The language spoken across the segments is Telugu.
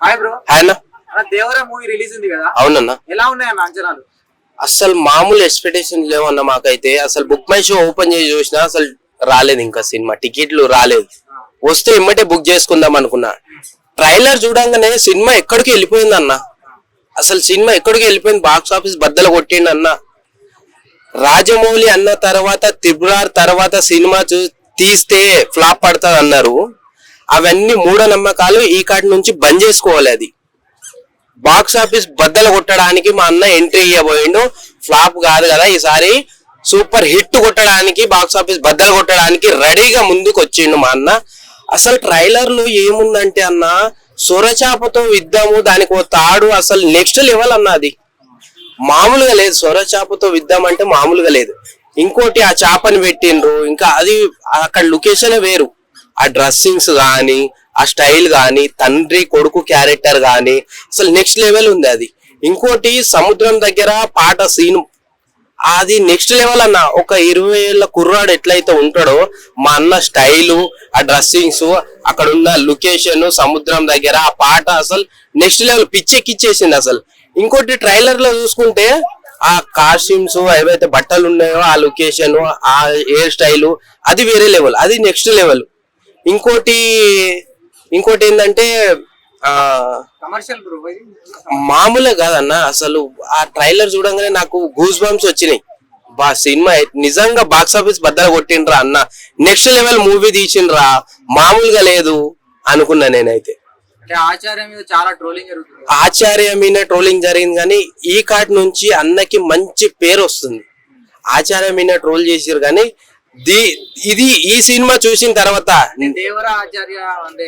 హాయ్ బ్రో ఆయన అన్న. దేవరా మూవీ రిలీజ్ ఉంది కదా? అవునన్నా. ఎలా ఉన్నాయి అన్న అంచనాలు? అసలు మామూలు ఎక్స్పెక్టేషన్ లేవన్న మాకైతే. అసలు బుక్ మై షో ఓపెన్ చేసి చూసినా అసలు రాలేదు ఇంకా సినిమా టికెట్లు రాలేదు. వస్తే ఇమ్మటే బుక్ చేసుకుందాం అనుకున్నా. ట్రైలర్ చూడంగానే సినిమా ఎక్కడికి వెళ్ళిపోయింది అన్న అసలు సినిమా ఎక్కడికి వెళ్ళిపోయింది? బాక్స్ ఆఫీస్ బద్దలు కొట్టిండి అన్న రాజమౌళి అన్న తర్వాత త్రిపురార్ తర్వాత సినిమా చూ తీస్తే ఫ్లాప్ పడుతుంది అన్నారు అవన్నీ మూఢనమ్మకాలు ఈ కాటి నుంచి బంద్ చేసుకోవాలి అది. బాక్స్ ఆఫీస్ బద్దలు కొట్టడానికి మా అన్న ఎంట్రీ ఇవ్వబోయిండు ఫ్లాప్ కాదు కదా ఈసారి. సూపర్ హిట్ కొట్టడానికి బాక్స్ ఆఫీస్ బద్దలు కొట్టడానికి రెడీగా ముందుకు వచ్చిండు మా అన్న. అసలు ట్రైలర్లో ఏముందంటే అన్న సొరచాపతో విద్దాము దానికి ఓ తాడు అసలు నెక్స్ట్ లెవెల్ అన్న అది. మామూలుగా లేదు సొరచాపతో విద్దాం అంటే మామూలుగా లేదు. ఇంకోటి ఆ చేపని పెట్టిండ్రు ఇంకా అది అక్కడ లొకేషన్ వేరు. ఆ డ్రెస్సింగ్స్ కానీ ఆ స్టైల్ కానీ తండ్రి కొడుకు క్యారెక్టర్ కానీ అసలు నెక్స్ట్ లెవెల్ ఉంది అది. ఇంకోటి సముద్రం దగ్గర పాట సీన్ అది నెక్స్ట్ లెవెల్ అన్న. ఒక ఇరవై ఏళ్ళ కుర్రాడు ఎట్లయితే ఉంటాడో మా అన్న స్టైలు ఆ డ్రెస్సింగ్స్ అక్కడ ఉన్న లొకేషన్ సముద్రం దగ్గర ఆ పాట అసలు నెక్స్ట్ లెవెల్ పిచ్చెక్కిచ్చేసింది అసలు. ఇంకోటి ట్రైలర్లో చూసుకుంటే ఆ కాస్ట్యూమ్స్ ఏవైతే బట్టలు ఉన్నాయో ఆ లొకేషన్ ఆ హెయిర్ స్టైల్ అది వేరే లెవెల్ అది నెక్స్ట్ లెవెల్ ఇంకోటి ఇంకోటి ఏంటంటే కమర్షియల్ మామూలే కాదన్న అసలు ఆ ట్రైలర్ చూడంగానే నాకు గూస్ బంప్స్ వచ్చినాయి. బా సినిమా నిజంగా బాక్స్ ఆఫీస్ బద్దలు కొట్టిండ్రా అన్న. నెక్స్ట్ లెవెల్ మూవీ తీసిండ్రా మామూలుగా లేదు అనుకున్నా నేనైతే. ఆచార్య మీద చాలా ట్రోలింగ్ జరుగుతుంది. ఆచార్య మీద ట్రోలింగ్ జరిగింది కానీ ఈ కార్డ్ నుంచి అన్నకి మంచి పేరు వస్తుంది. ఆచార్య మీద ట్రోల్ చేసారు కానీ ఇది ఈ సినిమా చూసిన తర్వాత అంటే దేవరా ఆచార్య అంటే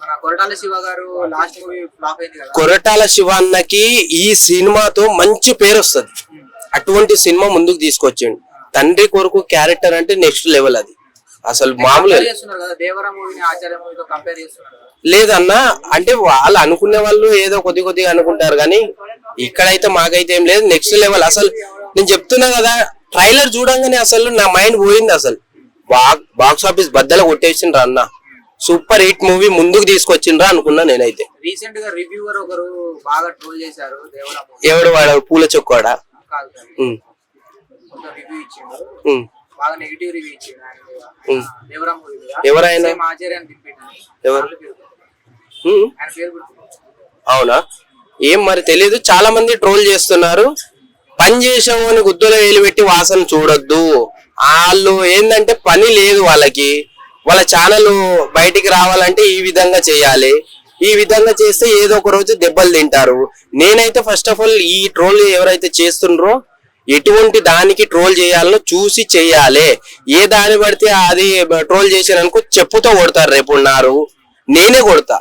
మన కొరటాల శివ గారు లాస్ట్ మూవీ ఫ్లాప్ అయింది కదా. కొరటాల శివన్నకి ఈ సినిమాతో మంచి పేరు వస్తుంది. అటువంటి సినిమా ముందుకు తీసుకొచ్చిండు. తండ్రి కొరకు క్యారెక్టర్ అంటే నెక్స్ట్ లెవెల్ అది. అసలు కదా లేదన్నా అంటే వాళ్ళు అనుకునే వాళ్ళు ఏదో కొద్ది కొద్దిగా అనుకుంటారు కానీ ఇక్కడైతే మాకైతే ఏం లేదు నెక్స్ట్ లెవెల్ అసలు నేను చెప్తున్నా కదా ట్రైలర్ చూడంగానే అసలు నా మైండ్ పోయింది అసలు. బాక్స్ ఆఫీస్ బద్దలు కొట్టేసిండ్రా అన్న. సూపర్ హిట్ మూవీ ముందుకు తీసుకొచ్చిండ్రా అనుకున్నా నేనైతే. రీసెంట్గా రివ్యూవర్ ఒకరు బాగా ట్రోల్ చేశారు ఎవడు వాడు? పూల చొక్కాడా. బాగా నెగిటివ్ రివ్యూ ఇచ్చిండు ఎవరైనా? ఎవరు? అవునా? ఏం మరి తెలియదు చాలా మంది ట్రోల్ చేస్తున్నారు. పని చేసాము అని గుద్దులో వేలు పెట్టి వాసన చూడొద్దు. వాళ్ళు ఏంటంటే పని లేదు వాళ్ళకి. వాళ్ళ ఛానల్ బయటికి రావాలంటే ఈ విధంగా చేయాలి. ఈ విధంగా చేస్తే ఏదో ఒక రోజు దెబ్బలు తింటారు. నేనైతే ఫస్ట్ ఆఫ్ ఆల్ ఈ ట్రోల్ ఎవరైతే చేస్తుండ్రో ఎటువంటి దానికి ట్రోల్ చేయాలనో చూసి చేయాలి. ఏ దాన్ని పడితే అది ట్రోల్ చేశారనుకో చెప్పుతో కొడతారు రేపు ఉన్నారు. నేనే కొడతా.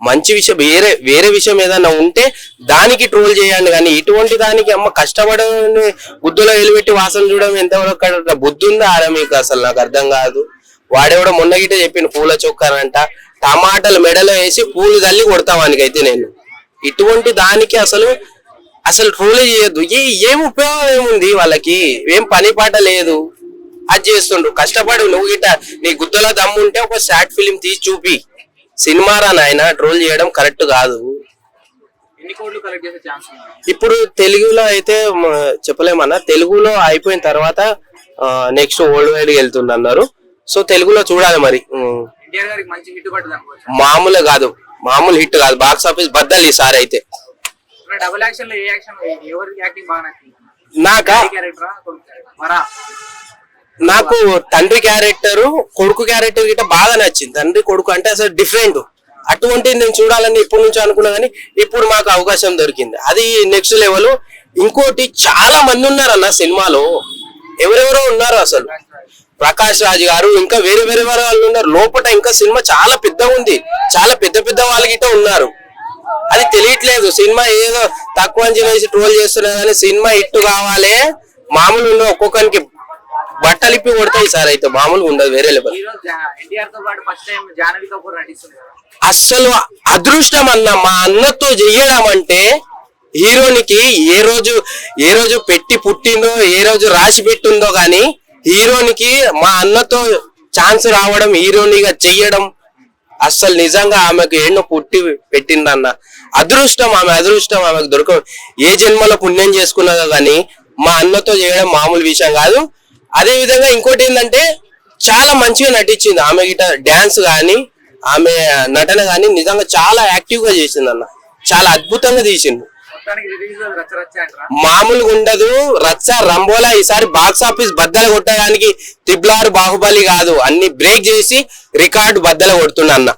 మంచి విషయం వేరే వేరే విషయం ఏదైనా ఉంటే దానికి ట్రోల్ చేయండి. కానీ ఇటువంటి దానికి అమ్మ కష్టపడని బుద్ధులో వెలిపెట్టి వాసన చూడడం ఎంతవరకు బుద్ధి ఉందా ఆరా మీకు అసలు? నాకు అర్థం కాదు. వాడెవడో మొన్న గిట్ట చెప్పిన పూల చొక్కానంట. టమాటాలు మెడలో వేసి పూలు తల్లి కొడతావానికైతే నేను. ఇటువంటి దానికి అసలు అసలు ట్రోల్ చేయొద్దు. ఏ ఏం ఉపయోగం ఏముంది వాళ్ళకి? ఏం పని పాట లేదు. అది చేస్తుండ్రు కష్టపడు నువ్వు గిట్ట. నీ గుద్దలో దమ్ముంటే ఒక షార్ట్ ఫిలిం తీసి చూపి. సినిమా రా నాయన ట్రోల్ చేయడం కరెక్ట్ కాదు. ఇప్పుడు తెలుగులో అయితే చెప్పలేమన్నా తెలుగులో అయిపోయిన తర్వాత నెక్స్ట్ వరల్డ్ వైడ్ వెళ్తుంది అన్నారు సో తెలుగులో చూడాలి మరి. మామూలు కాదు. మామూలు హిట్ కాదు. బాక్స్ ఆఫీస్ బద్దలు ఈసారి అయితే. నాకా? నాకు తండ్రి క్యారెక్టర్ కొడుకు క్యారెక్టర్ గిట్ట బాగా నచ్చింది. తండ్రి కొడుకు అంటే అసలు డిఫరెంట్ అటువంటి నేను చూడాలని ఇప్పటి నుంచి అనుకున్నా కానీ ఇప్పుడు మాకు అవకాశం దొరికింది. అది నెక్స్ట్ లెవెల్ ఇంకోటి చాలా మంది ఉన్నారు అన్న సినిమాలో. ఎవరెవరో ఉన్నారు అసలు. ప్రకాష్ రాజ్ గారు ఇంకా వేరే వేరే వేరే వాళ్ళు ఉన్నారు. లోపల ఇంకా సినిమా చాలా పెద్దగా ఉంది. చాలా పెద్ద పెద్ద వాళ్ళు గిట్ట ఉన్నారు. అది తెలియట్లేదు. సినిమా ఏదో తక్కువ అంచనా వేసి ట్రోల్ చేస్తున్నా కానీ సినిమా ఇట్టు కావాలి. మామూలు ఉన్న ఒక్కొక్కరికి బట్టలు ఇప్పి కొడతాయి సార్ అయితే మామూలుగా ఉండదు వేరే లెవెల్ అస్సలు అదృష్టం అన్న మా అన్నతో చెయ్యడం అంటే హీరోనికి ఏ రోజు ఏ రోజు పెట్టి పుట్టిందో ఏ రోజు రాసి పెట్టిందో గాని హీరోనికి మా అన్నతో ఛాన్స్ రావడం హీరోనిగా చెయ్యడం అస్సలు నిజంగా ఆమెకు ఎన్నో పుట్టి పెట్టిందన్న. అదృష్టం ఆమె అదృష్టం ఆమెకు దొరక ఏ జన్మలో పుణ్యం చేసుకున్నదో కానీ మా అన్నతో చేయడం మామూలు విషయం కాదు. అదే విధంగా ఇంకోటి ఏంటంటే చాలా మంచిగా నటించింది. ఆమె గిట డాన్స్ కానీ ఆమె నటన కానీ నిజంగా చాలా యాక్టివ్గా చేసింది అన్న చాలా అద్భుతంగా తీసింది. మామూలుగా ఉండదు. రచ్చ రంబోలా ఈసారి బాక్స్ ఆఫీస్ బద్దలు కొట్టడానికి తిబ్లార్ బాహుబలి కాదు. అన్ని బ్రేక్ చేసి రికార్డు బద్దలు కొడుతున్నా అన్న